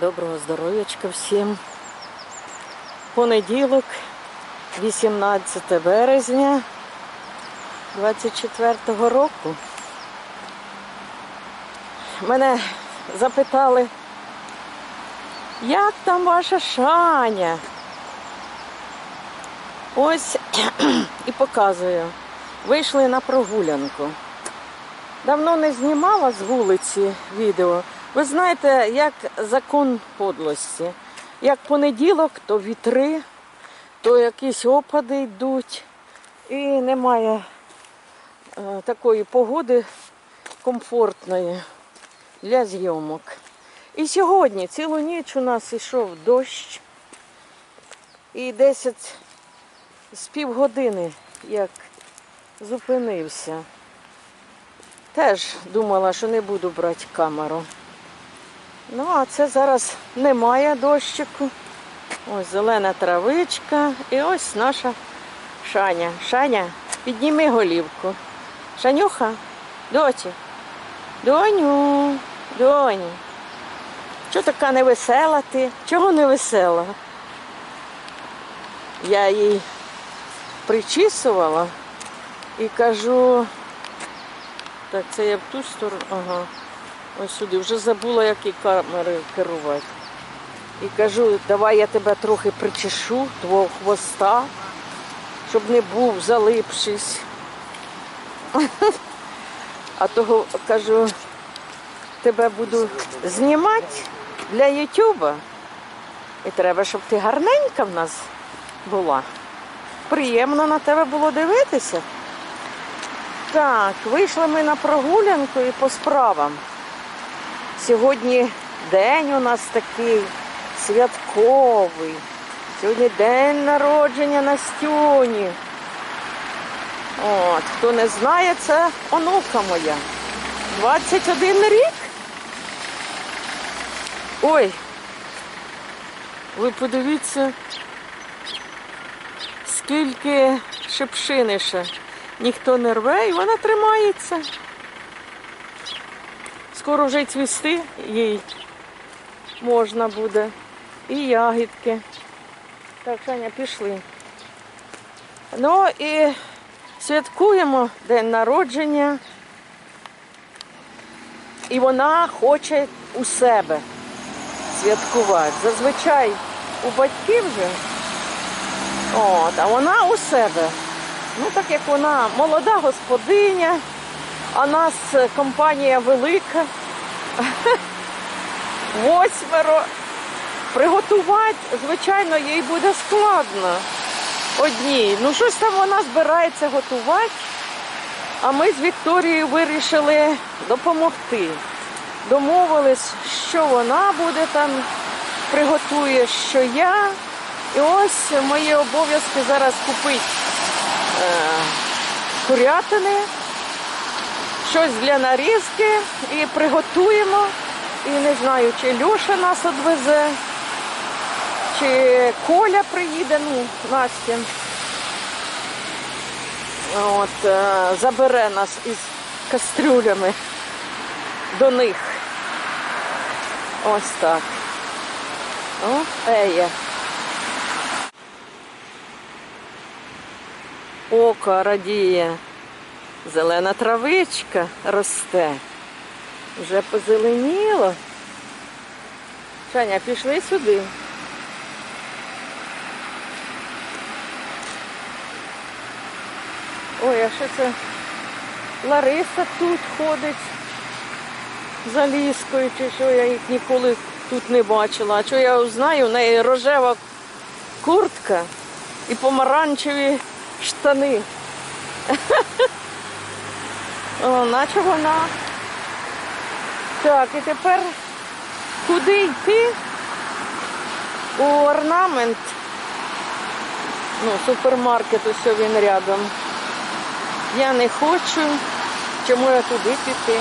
Доброго здоров'ячка всім. Понеділок, 18 березня 24-го року. Мене запитали, як там ваша шаня? Ось і показую. Вийшли на прогулянку. Давно не знімала з вулиці відео. Ви знаєте, як закон подлості. Як понеділок, то вітри, то якісь опади йдуть. І немає е, такої погоди комфортної для зйомок. І сьогодні цілу ніч у нас йшов дощ. І 10 з півгодини як зупинився. Теж думала, що не буду брати камеру. Ну, а це зараз немає дощику. Ось зелена травичка. І ось наша Шаня. Шаня, підніми голівку. Шанюха, доці. Доню, доню. Чого така невесела ти? Чого не весела? Я їй причісувала і кажу, так, це я в ту сторону. Ага. Ось сюди. Вже забула, які камери керувати. І кажу, давай я тебе трохи причешу, твого хвоста, щоб не був залипшись. А того кажу, тебе буду знімати для Ютуба. І треба, щоб ти гарненька в нас була. Приємно на тебе було дивитися. Так, вийшли ми на прогулянку і по справам. Сьогодні день у нас такий святковий. Сьогодні день народження Настюні. От, хто не знає, це онука моя. 21 рік. Ой, ви подивіться, скільки шипшини ще ніхто не рве і вона тримається. Скоро вже цвісти їй можна буде. І ягідки. Так, Саня, пішли. Ну і святкуємо день народження. І вона хоче у себе святкувати. Зазвичай у батьків вже. От, а вона у себе. Ну, так як вона молода господиня, а нас компанія велика. Восьмеро. Приготувати, звичайно, їй буде складно одній. Ну, щось там вона збирається готувати. А ми з Вікторією вирішили допомогти. Домовились, що вона буде там, приготує, що я. І ось мої обов'язки зараз купити е, курятини, щось для нарізки і приготуємо. І не знаю, чи Льоша нас відвезе, чи Коля приїде, ну, Настя. От, е, забере нас із кастрюлями до них. Ось так. О, еє. Око радіє. Зелена травичка росте. Вже позеленіло. Шаня, пішли сюди. Ой, а що це? Лариса тут ходить за ліскою, чи що я їх ніколи тут не бачила. А що я знаю, в неї рожева куртка і помаранчеві штани. О, наче вона. Так, і тепер куди йти? У орнамент. Ну, супермаркет, ось він рядом. Я не хочу. Чому я туди піти?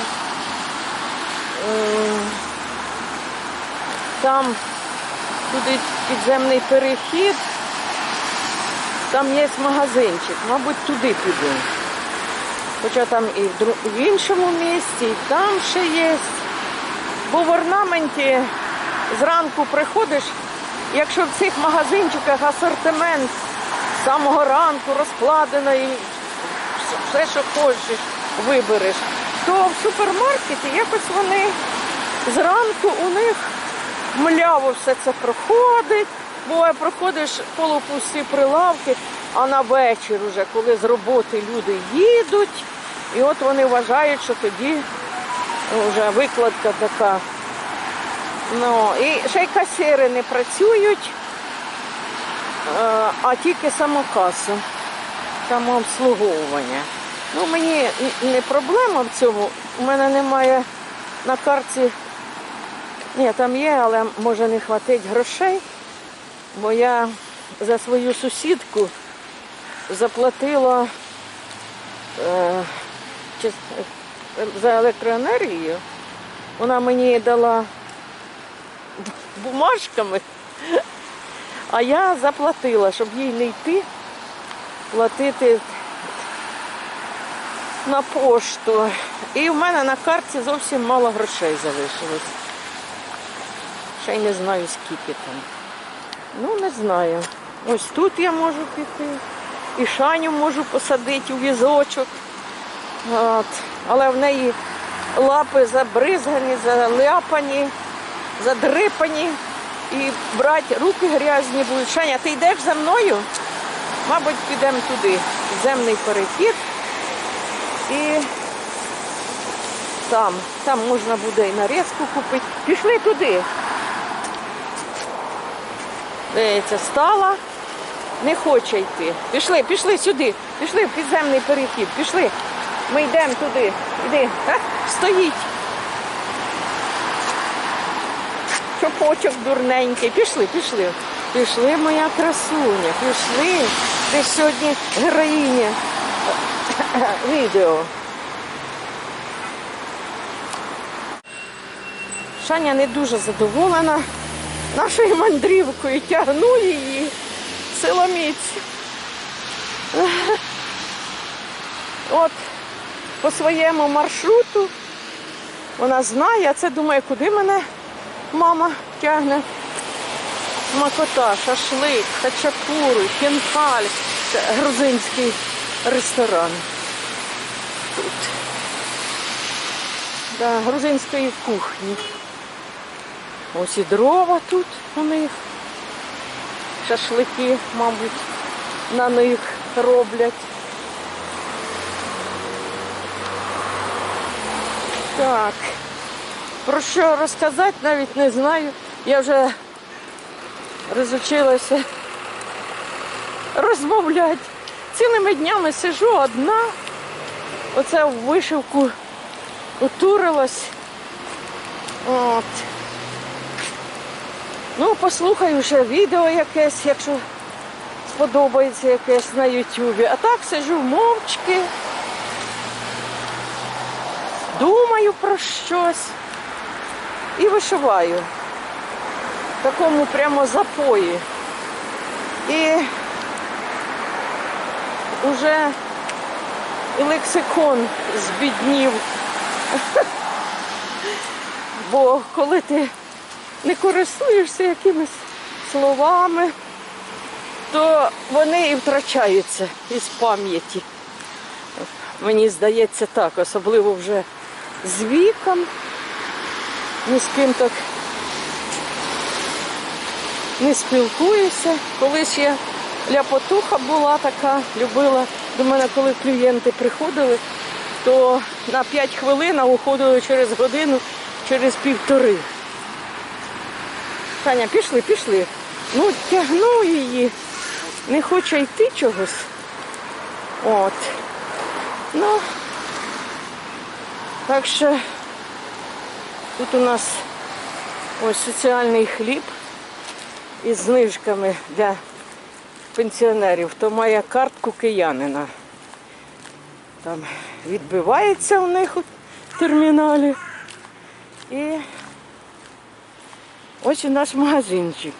Там туди підземний перехід. Там є магазинчик, мабуть, туди піду. Хоча там і в, іншому місті, і там ще є. Бо в орнаменті зранку приходиш, якщо в цих магазинчиках асортимент з самого ранку розкладений, все, що хочеш, вибереш, то в супермаркеті якось вони зранку у них мляво все це проходить. Буває, проходиш полупусті прилавки, а на вечір уже, коли з роботи люди їдуть, і от вони вважають, що тоді вже викладка така. Ну, і ще й касири не працюють, е, а тільки самокаса, самообслуговування. Ну, мені не проблема в цьому. У мене немає на карті. Ні, там є, але може не хватить грошей, бо я за свою сусідку заплатила е, за електроенергію. Вона мені дала бумажками, а я заплатила, щоб їй не йти, платити на пошту. І в мене на карті зовсім мало грошей залишилось. Ще й не знаю скільки там. Ну, не знаю. Ось тут я можу піти. І Шаню можу посадити у візочок. От. Але в неї лапи забризгані, заляпані, задрипані. І брати руки грязні будуть. Шаня, ти йдеш за мною? Мабуть, підемо туди. Земний перехід. І там, там можна буде і нарізку купити. Пішли туди. Дивіться, стала, не хоче йти. Пішли, пішли сюди, пішли в підземний перехід, пішли. Ми йдемо туди. Іди. А? Стоїть. Чопочок дурненький. Пішли, пішли. Пішли, моя красуня, пішли. Ти сьогодні героїня відео. Шаня не дуже задоволена нашою мандрівкою, тягну її силоміць. От по своєму маршруту вона знає, а це думає, куди мене мама тягне. Макота, шашлик, хачапуру, кенфаль. Це грузинський ресторан. Тут. Да, грузинської кухні. Ось і дрова тут у них. Шашлики, мабуть, на них роблять. Так. Про що розказати навіть не знаю. Я вже розучилася розмовляти. Цілими днями сижу одна. Оце в вишивку утурилась. От. Ну, послухаю ще відео якесь, якщо сподобається якесь на Ютубі. А так сижу мовчки, думаю про щось і вишиваю. В такому прямо запої. І вже і лексикон збіднів. Бо коли ти не користуєшся якимись словами, то вони і втрачаються із пам'яті. Мені здається так, особливо вже з віком, ні з ким так не спілкуюся. Колись я ляпотуха була така, любила. До мене, коли клієнти приходили, то на 5 хвилин а уходили через годину, через півтори. Таня, пішли, пішли. Ну, тягну її. Не хоче йти чогось. От. Ну, так що тут у нас ось соціальний хліб із знижками для пенсіонерів. То має картку киянина. Там відбивається у них у терміналі. І ось і наш магазинчик.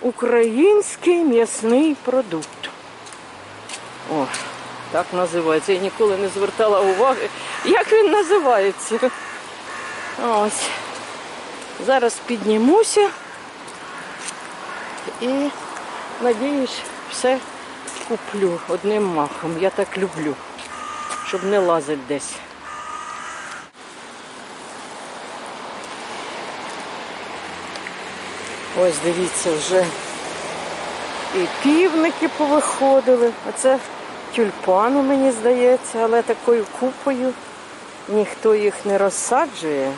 Український м'ясний продукт. О, так називається. Я ніколи не звертала уваги, як він називається. Ось. Зараз піднімуся і надіюсь, все куплю одним махом. Я так люблю, щоб не лазить десь. Ось дивіться, вже і півники повиходили. Оце тюльпани, мені здається, але такою купою ніхто їх не розсаджує.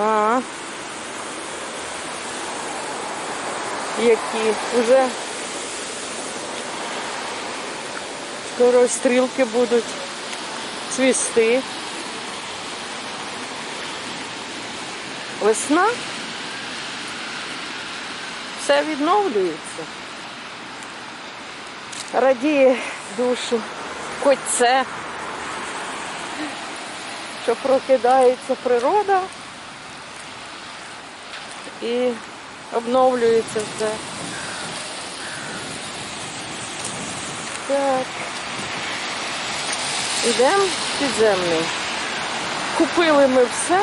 А, які вже скоро стрілки будуть цвісти. Весна все відновлюється. Радіє душу, хоч що прокидається природа і обновлюється все. Так. Ідемо підземний. Купили ми все,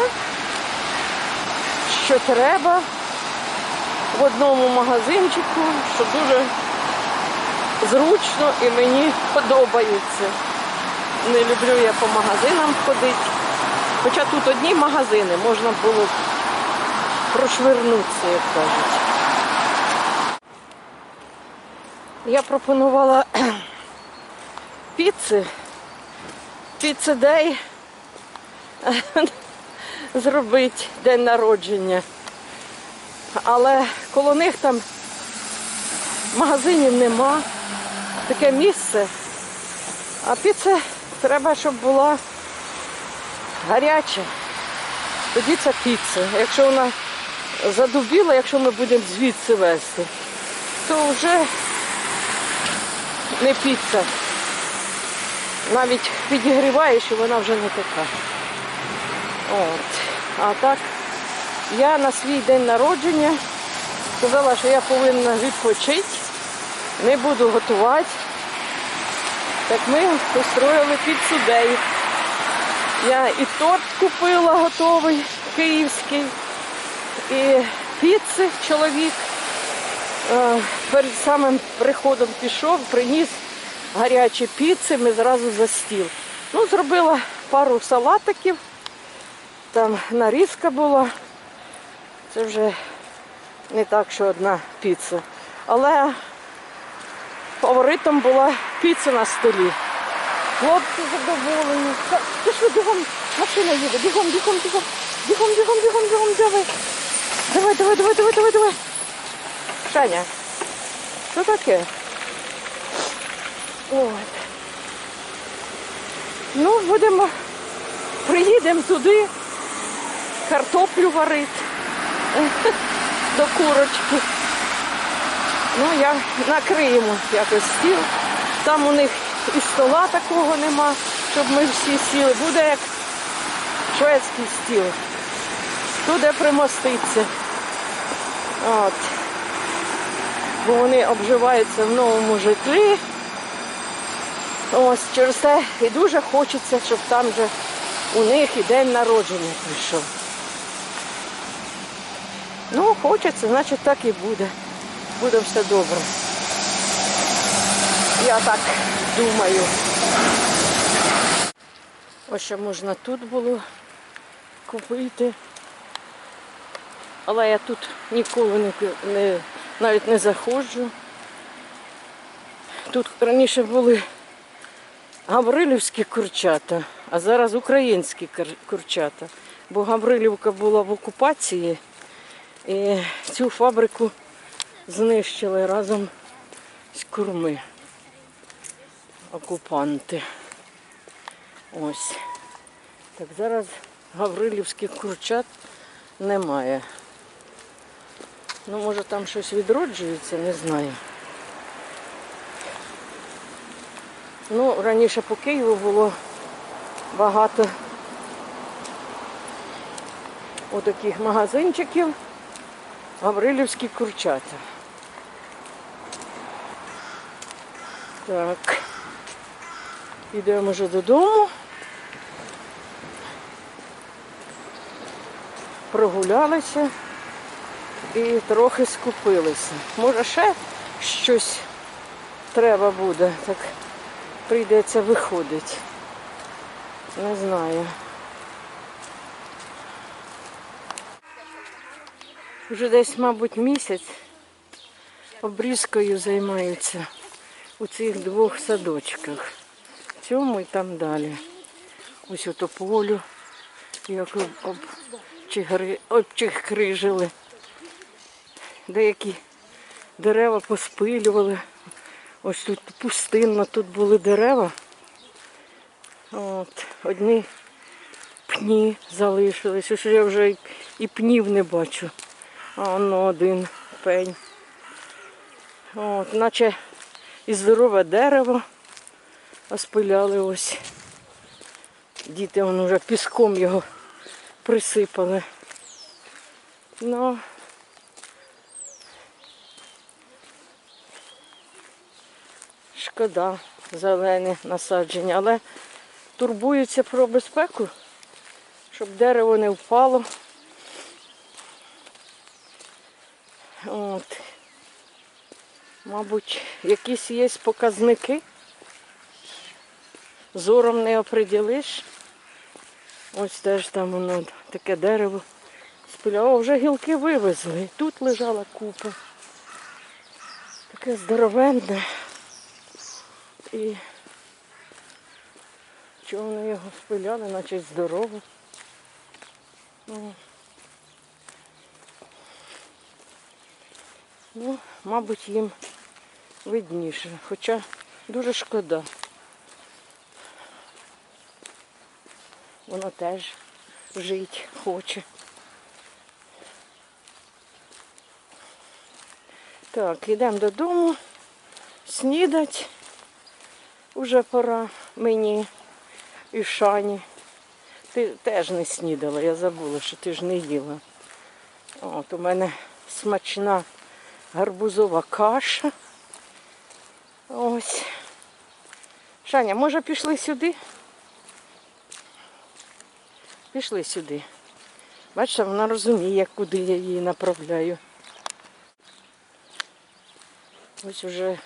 що треба в одному магазинчику, що дуже зручно і мені подобається. Не люблю я по магазинам ходити. Хоча тут одні магазини, можна було прошвирнутися, як кажуть. Я пропонувала піци, піци дей зробити день народження. Але коло них там магазинів нема, таке місце. А піца треба, щоб була гаряча. Тоді це піца. Якщо вона задубіла, якщо ми будемо звідси вести, то вже не піца. Навіть підігріваєш, і вона вже не така. От. А так, я на свій день народження сказала, що я повинна відпочити, не буду готувати. Так ми устроїли під судей. Я і торт купила готовий, київський, і піци чоловік е, перед самим приходом пішов, приніс гарячі піци, ми зразу за стіл. Ну, зробила пару салатиків, там нарізка була. Це вже не так, що одна піца. Але фаворитом була піца на столі. Хлопці задоволені. Ти що, бігом, машина їде, бігом, бігом, бігом, бігом, бігом, бігом, бігом, давай. Давай, давай, давай, давай, давай, давай. Шаня, що таке? От. Ну, будемо, приїдемо туди, картоплю варити до курочки. Ну, я накриємо якось стіл. Там у них і стола такого нема, щоб ми всі сіли. Буде як шведський стіл. Туди примоститься. От. Бо вони обживаються в новому житлі. Ось через те і дуже хочеться, щоб там же у них і день народження прийшов. Ну, хочеться, значить так і буде. Буде все добре. Я так думаю. Ось що можна тут було купити. Але я тут ніколи не, навіть не заходжу. Тут раніше були гаврилівські курчата, а зараз українські курчата. Бо Гаврилівка була в окупації і цю фабрику знищили разом з курми. Окупанти. Ось. Так зараз гаврилівських курчат немає. Ну, може там щось відроджується, не знаю. Ну, раніше по Києву було багато отаких магазинчиків, гаврилівські курчата. Так. Йдемо вже додому. прогулялися і трохи скупилися. Може ще щось треба буде, так прийдеться виходити. Не знаю. Вже десь, мабуть, місяць обрізкою займаються у цих двох садочках. В цьому і там далі. Ось ото полю, як об, об, обчихрижили. Деякі дерева поспилювали. Ось тут пустинно, тут були дерева. От, одні пні залишились. Ось я вже і пнів не бачу. А воно один пень. От, наче і здорове дерево розпиляли ось. Діти вон вже піском його присипали. Ну, шкода зелені насадження, але турбуються про безпеку, щоб дерево не впало. От. Мабуть, якісь є показники. Зором не оприділиш. Ось теж там воно таке дерево. Спиля. О, вже гілки вивезли. Тут лежала купа. Таке здоровенне. І чого вони його спиляли, наче здорово. Ну, мабуть, їм видніше. Хоча дуже шкода. Воно теж жить хоче. Так, йдемо додому, снідать. Уже пора мені і Шані. Ти теж не снідала, я забула, що ти ж не їла. От у мене смачна гарбузова каша. Ось. Шаня, може пішли сюди? Пішли сюди. Бачите, вона розуміє, куди я її направляю. Ось вже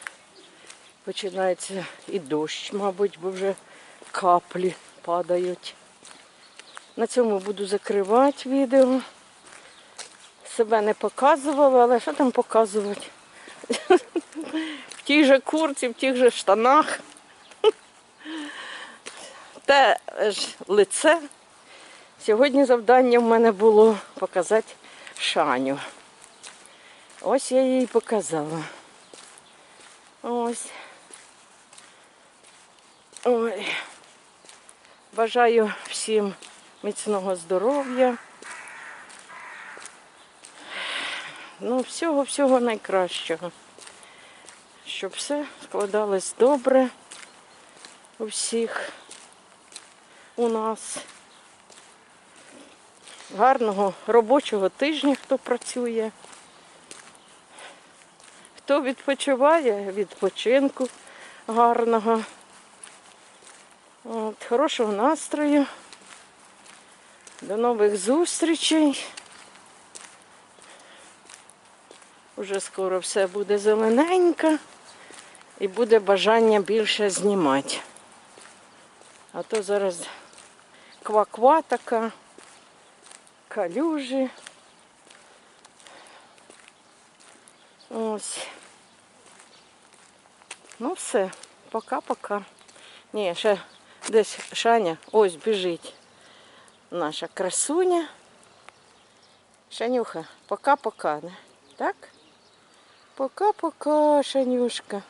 починається і дощ, мабуть, бо вже каплі падають. На цьому буду закривати відео. Себе не показувала, але що там показувати? В тій же курці, в тих же штанах. Те ж лице. Сьогодні завдання в мене було показати Шаню. Ось я їй показала. Ось. Ой. Бажаю всім міцного здоров'я. Ну, всього-всього найкращого. Щоб все складалось добре у всіх у нас. Гарного робочого тижня, хто працює. Хто відпочиває, відпочинку гарного. От, хорошого настрою. До нових зустрічей. Уже скоро все буде зелененько і буде бажання більше знімати. А то зараз ква-ква така, калюжі. Ось. Ну все, пока-пока. Ні, ще десь Шаня, ось біжить наша красуня. Шанюха, пока-пока. Так? Пока-пока, Шанюшка.